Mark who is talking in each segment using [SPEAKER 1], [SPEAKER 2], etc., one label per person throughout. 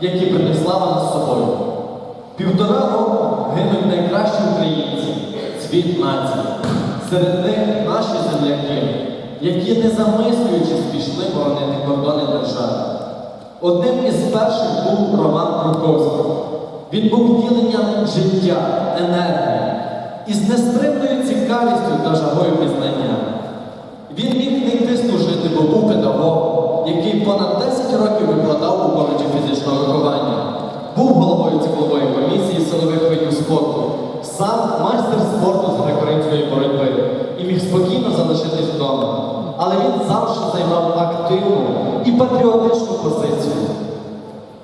[SPEAKER 1] які принесла вона з собою. Півтора року гинуть найкращі українці, світ нації. Серед них наші земляки, які не замислюючись пішли боронити кордони держави. Одним із перших був Роман Круковський. Він був втіленням життя, енергії і з неспривною цікавістю та жагою пізнання. Він міг не йти служити, бо був педагогом, який понад 10 років викладав у коледжі фізичного виховання. Був головою циклової комісії силових видів спорту, сам майстер спорту з греко-римської боротьби і міг спокійно залишитись вдома. Але він завжди займав активну і патріотичну позицію.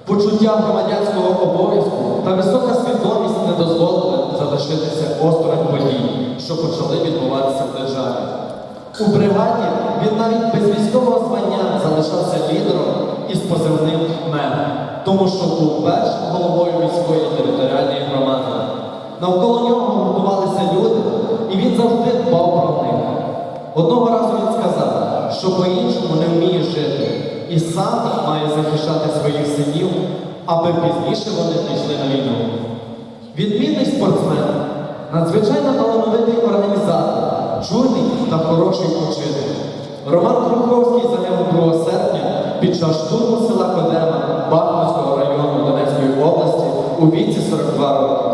[SPEAKER 1] Почуття громадянського обов'язку та висока свідомість не дозволили залишитися осторонь подій, що почали відбуватися в державі. У бригаді він навіть без військового звання залишався лідером із позивним мер, тому що був першим головою міської територіальної громади. Навколо нього гуртувалися люди, і він завжди дбав про них. Одного разу він сказав, що по-іншому не вміє жити, і сам має захищати своїх синів, аби пізніше вони пішли на війну. Відмінний спортсмен, надзвичайно талановитий організатор, чуйний та хороший учитель. Роман Круховський загинув 2 серпня під час штурму села Кодема Бахмутського району Донецької області у віці 42 роки.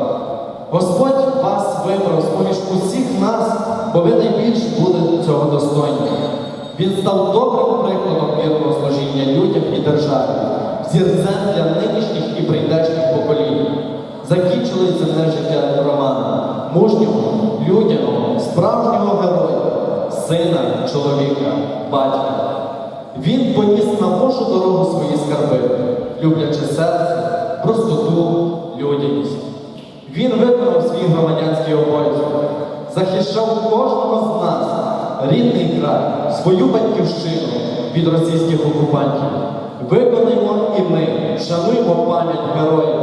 [SPEAKER 1] Господь вас вибрав з-поміж усіх нас, бо ви найбільш були цього достойні. Він став добрим прикладом вірного служіння людям і державі, зірцем для нинішніх і прийдешніх поколінь. Закінчилось земне життя Романа, мужнього, людяного, справжнього героя, сина, чоловіка, батька. Він поніс на Божу дорогу свої скарби, люблячи серце, простоту, людяність. Він виконав свій громадянський обов'язок, захищав кожного з нас, рідний край, свою батьківщину від російських окупантів. Виконаємо і ми, шануємо пам'ять героїв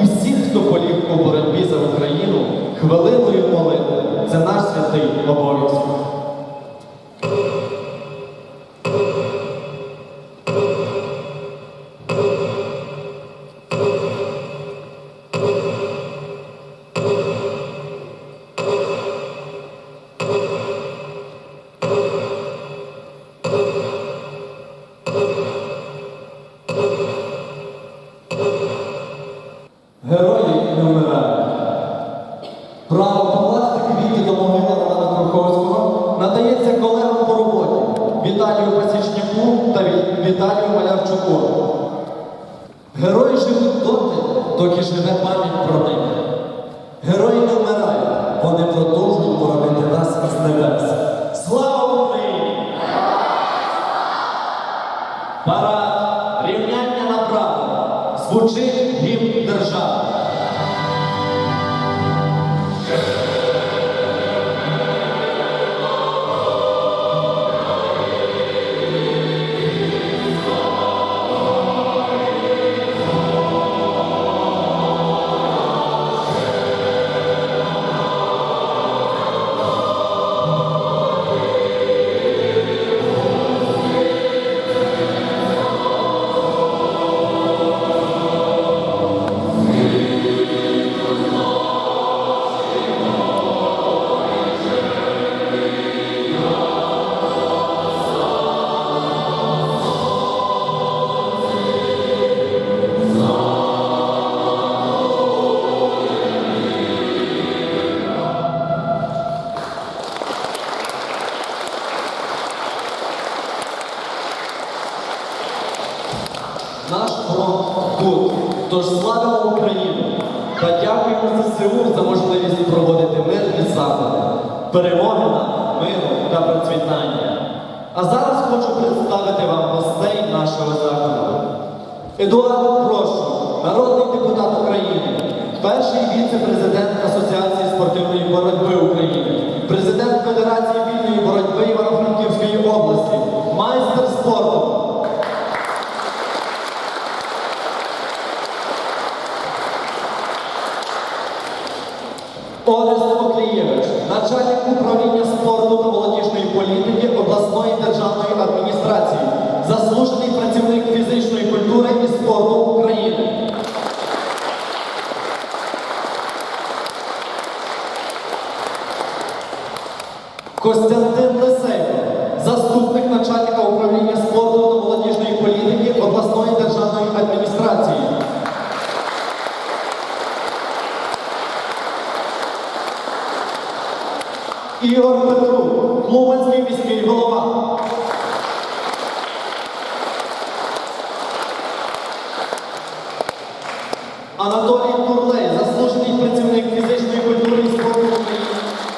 [SPEAKER 1] і всіх, хто поліг у боротьбі за Україну, хвилиною молитви. Це наш святий обов'язок. Живуть доти, доки живе пам'ять про них. Герої не вмирають, вони продовжують боронити нас із небес. Наш фронт тут. Тож славимо Україну та дякуємо ЗСУ за можливість проводити мирні заходи, перемоги нам, миру та процвітання. А зараз хочу представити вам гостей нашого заходу. Едуард Прошу, народний депутат України, перший віце-президент Асоціації спортивної боротьби України, президент Федерації вільної боротьби Івано-Франківської області, майстер спорту. Орест Оклієвич, начальник управління спорту та молодіжної політики обласної державної адміністрації, заслужений працівник фізичної культури і спорту України. Костянтин Лисейко, заступник начальника управління спорту та молодіжної політики обласної державної адміністрації. Ігор Петру, Луманський міський голова. Анатолій Турлей, заслужений працівник фізичної культури і спорту України.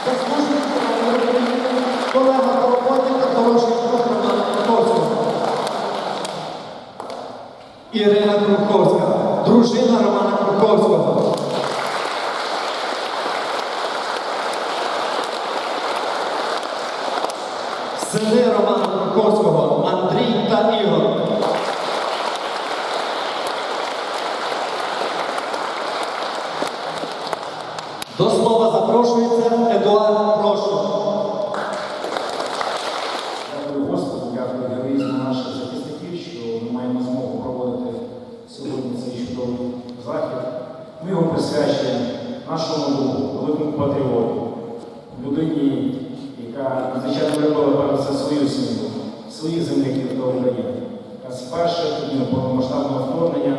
[SPEAKER 1] Заслужений тренер України, колега по роботі та хороший друг Романа Круковського. Ірина Круковська, дружина Романа Круковського. Сини Романа Круковського, Андрій та Ігор. До слова запрошується Едуард Прошу.
[SPEAKER 2] Дякую Господу, дякую героїзму наших захисників, що ми маємо змогу проводити сьогодні цей чудовий захід. Ми його присвячуємо нашому другу, великому патріоту, людині, яка надзвичайно любила перш за все свою сім'ю, своїх земляків та України. Яка з перших днів повномасштабного вторгнення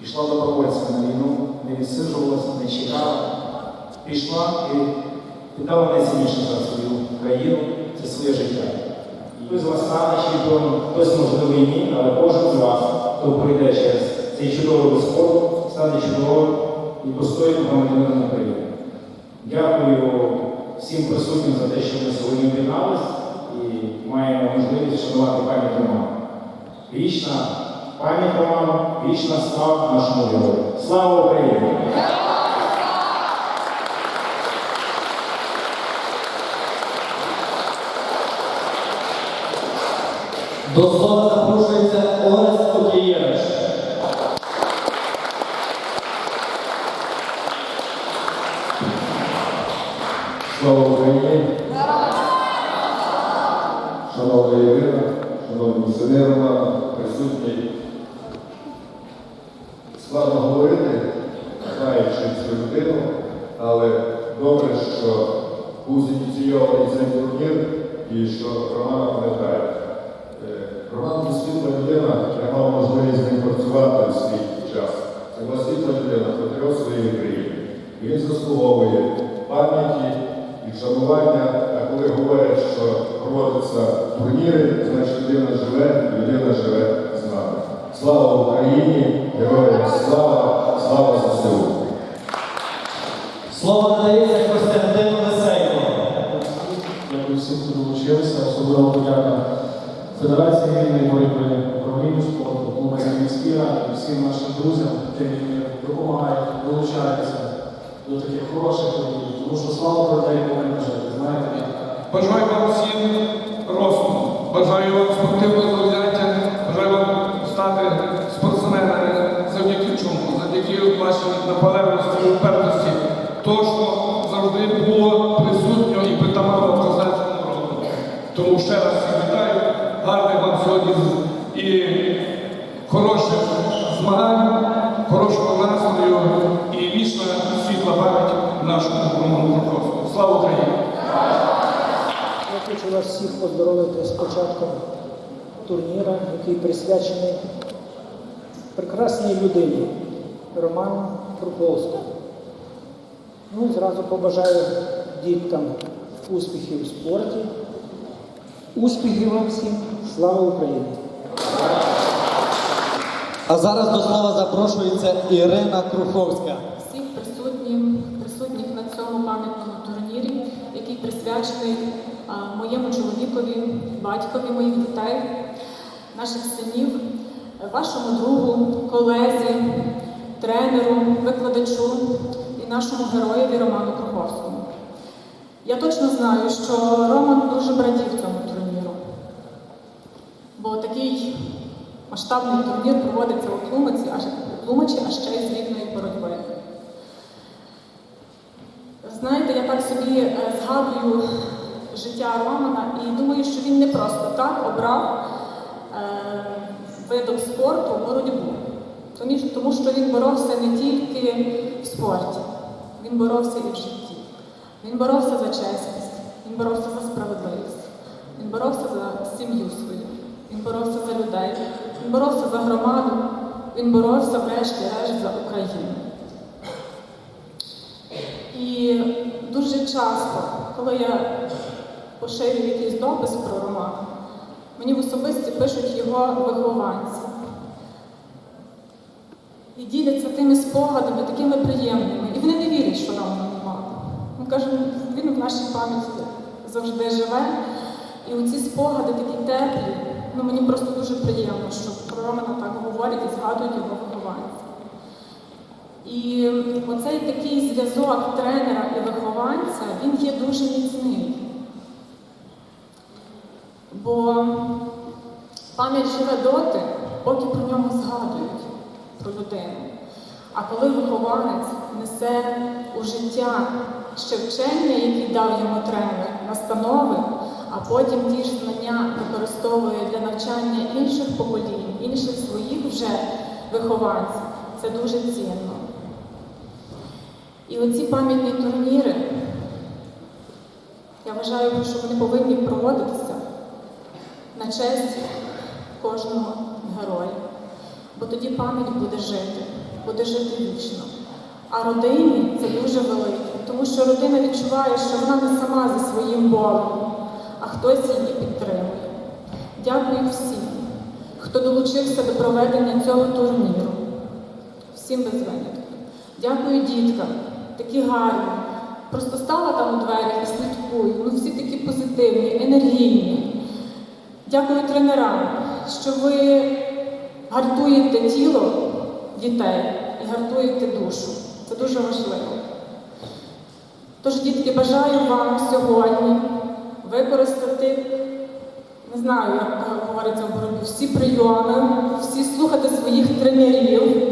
[SPEAKER 2] пішла добровольцем на війну, не відсиджувалася, не чекала, пішла і віддала найцінніше за свою країну, це своє життя. Хтось з вас стане чемпіоном, хтось можливо і але кожен з вас, хто пройде через цей чудовий спорту, стане чудовим і достойним громадянином України. Дякую всім присутнім за те, що ми сьогодні об'єднались і маємо можливість шанувати пам'ять Романа. Вічна пам'ять Роману, вічна слава нашому герою. Слава Україні!
[SPEAKER 1] До слова запрошується Орест Оклієвич.
[SPEAKER 3] Слава Україні! Шановна Ірина, шановні сини Романа, присутні. Складно говорити, знаючи цю людину, але добре, що був зініційований цей турнір і що Романа пам'ятає. Е, Роман був світла людина, я мав можливість з ним працювати у свій час. Це світла людина, патріот своєї країни. Він заслуговує пам'яті і вшанування. А коли говорять, що проводяться турніри, значить людина живе, людина живе з нами. Слава Україні! Героям слава! Слава ЗСУ!
[SPEAKER 1] Слово надається Костянтину Лисейко.
[SPEAKER 4] Дякую всім, хто долучився. Особливо подяка Федерації вільної боротьби, раді, всім нашим друзям, тим, які допомагають, долучаються до таких хороших подій. Тому що слава про те, повинна жити. Знаєте,
[SPEAKER 5] Бажаю вам всім росту, бажаю вам спортивного завзяття, бажаю вам стати спортсменами завдяки чому? Завдяки вашій наполегливості і впертості. То, що завжди було присутньо і притаманно козацькому роду. Тому ще раз вітаю, гарних вам сьогодні і хороших змагань, хорошого настрою і вічна світла пам'ять нашому Роману Жуковському. Слава Україні!
[SPEAKER 6] Я хочу вас всіх поздоровити з початком турніра, який присвячений прекрасній людині Роману Круповському. Ну і зразу побажаю діткам успіхів в спорті. Успіхів вам всім! Слава Україні!
[SPEAKER 1] А зараз до слова запрошується Ірина Круховська.
[SPEAKER 7] всіх присутніх, присутніх на цьому пам'ятному турнірі, який присвячений а, моєму чоловікові, батькові моїх дітей, наших синів, вашому другу, колезі, тренеру, викладачу і нашому героєві Роману Круховському. Я точно знаю, що Роман дуже брадів цьому турніру. Бо такий масштабний турнір проводиться у Тлумачі, у Тлумачі, а ще й з рівної боротьби. Знаєте, я так собі е, згадую життя Романа і думаю, що він не просто так обрав е, видом спорту боротьбу. Тому що він боровся не тільки в спорті, він боровся і в житті. Він боровся за чесність, він боровся за справедливість, він боровся за сім'ю свою, він боровся за людей, він боровся за громаду, він боровся врешті-решт за Україну. І дуже часто, коли я поширюю якийсь допис про Романа, мені в особисті пишуть його вихованці. І діляться тими спогадами, такими приємними. І вони не вірять, що Романа немає. Він каже, він в нашій пам'яті завжди живе. І оці спогади такі теплі. Ну мені просто дуже приємно, що про Романа так говорять і згадують його вихованці. І оцей такий зв'язок тренера і вихованця, він є дуже міцний. Бо пам'ять живе доти, поки про нього згадують, про людину. А коли вихованець несе у життя ще вчення, які дав йому тренер, настанови, а потім ті ж знання використовує для навчання інших поколінь, інших своїх вже вихованців, це дуже цінно. І оці пам'ятні турніри, я вважаю, що вони повинні проводитися на честь кожного героя. Бо тоді пам'ять буде жити, буде жити вічно. А родині це дуже велике, тому що родина відчуває, що вона не сама зі своїм болем, а хтось її підтримує. Дякую всім, хто долучився до проведення цього турніру. Всім без винятку. Дякую діткам, такі гарні. Просто стала там у дверях і слідкую. Ну всі такі позитивні, енергійні. Дякую тренерам, що ви гартуєте тіло дітей і гартуєте душу. Це дуже важливо. Тож, дітки, бажаю вам сьогодні використати, не знаю, як говориться в боротьбі, всі прийоми, всі слухати своїх тренерів,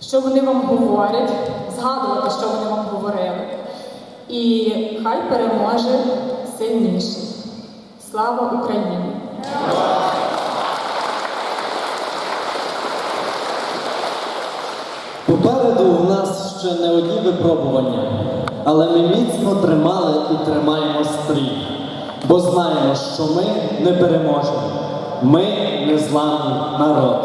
[SPEAKER 7] що вони вам говорять, згадувати, що вони вам говорили. І хай переможе сильніший. Слава Україні!
[SPEAKER 1] Попереду у нас ще не одні випробування, але ми міцно тримали і тримаємо стрій, бо знаємо, що ми не переможемо. Ми незламний народ.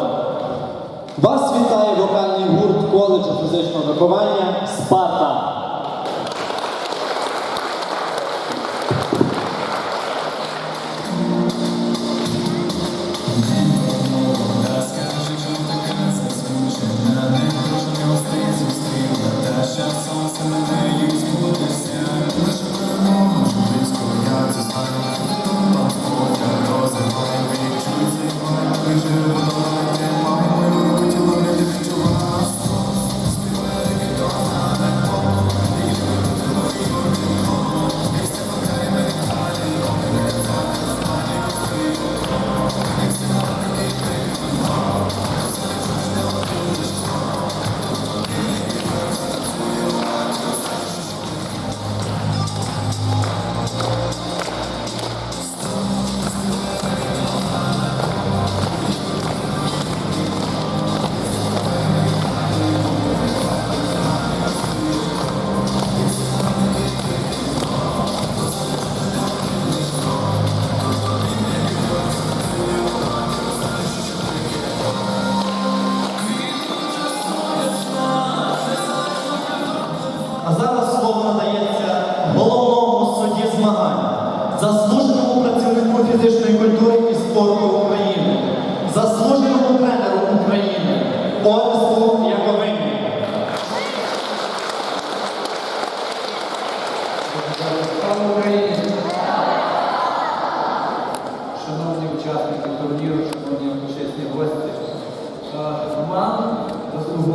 [SPEAKER 1] Вас вітає вокальний гурт коледжу фізичного виховання Спарта.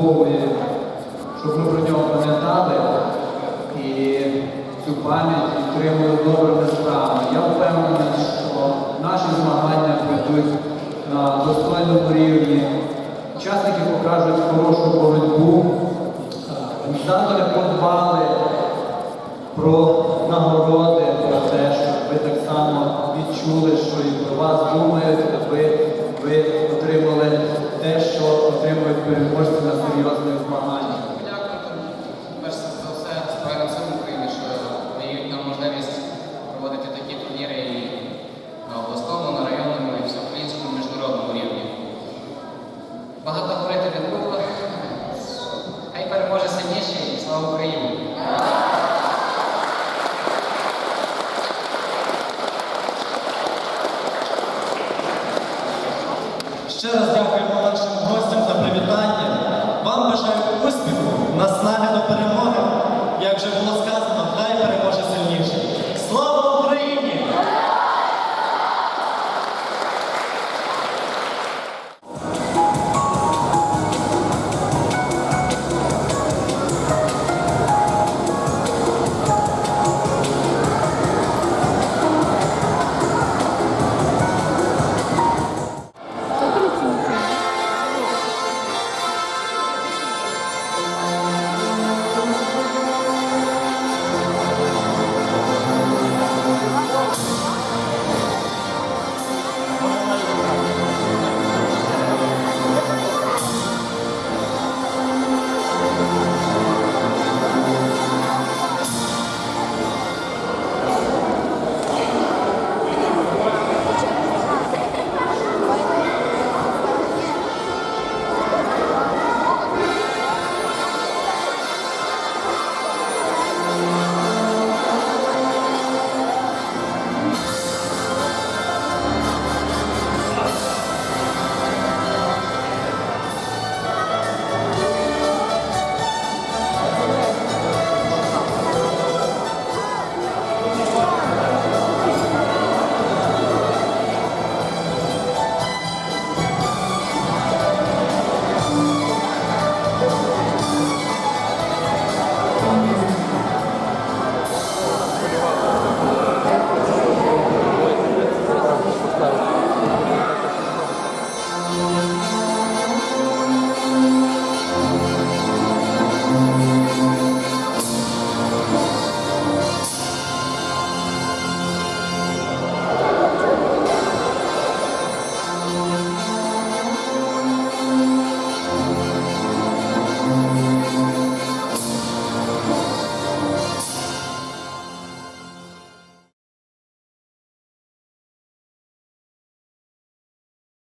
[SPEAKER 8] Заслуговує, щоб ми про нього пам'ятали і цю пам'ять і підтримує добрими справами. Я впевнений, що наші змагання пройдуть на достойному рівні. Учасники покажуть хорошу боротьбу. Організатори подбали про нагороди, про те, щоб ви так само відчули, що і про вас думають, аби ви siempre muestren las figuras de los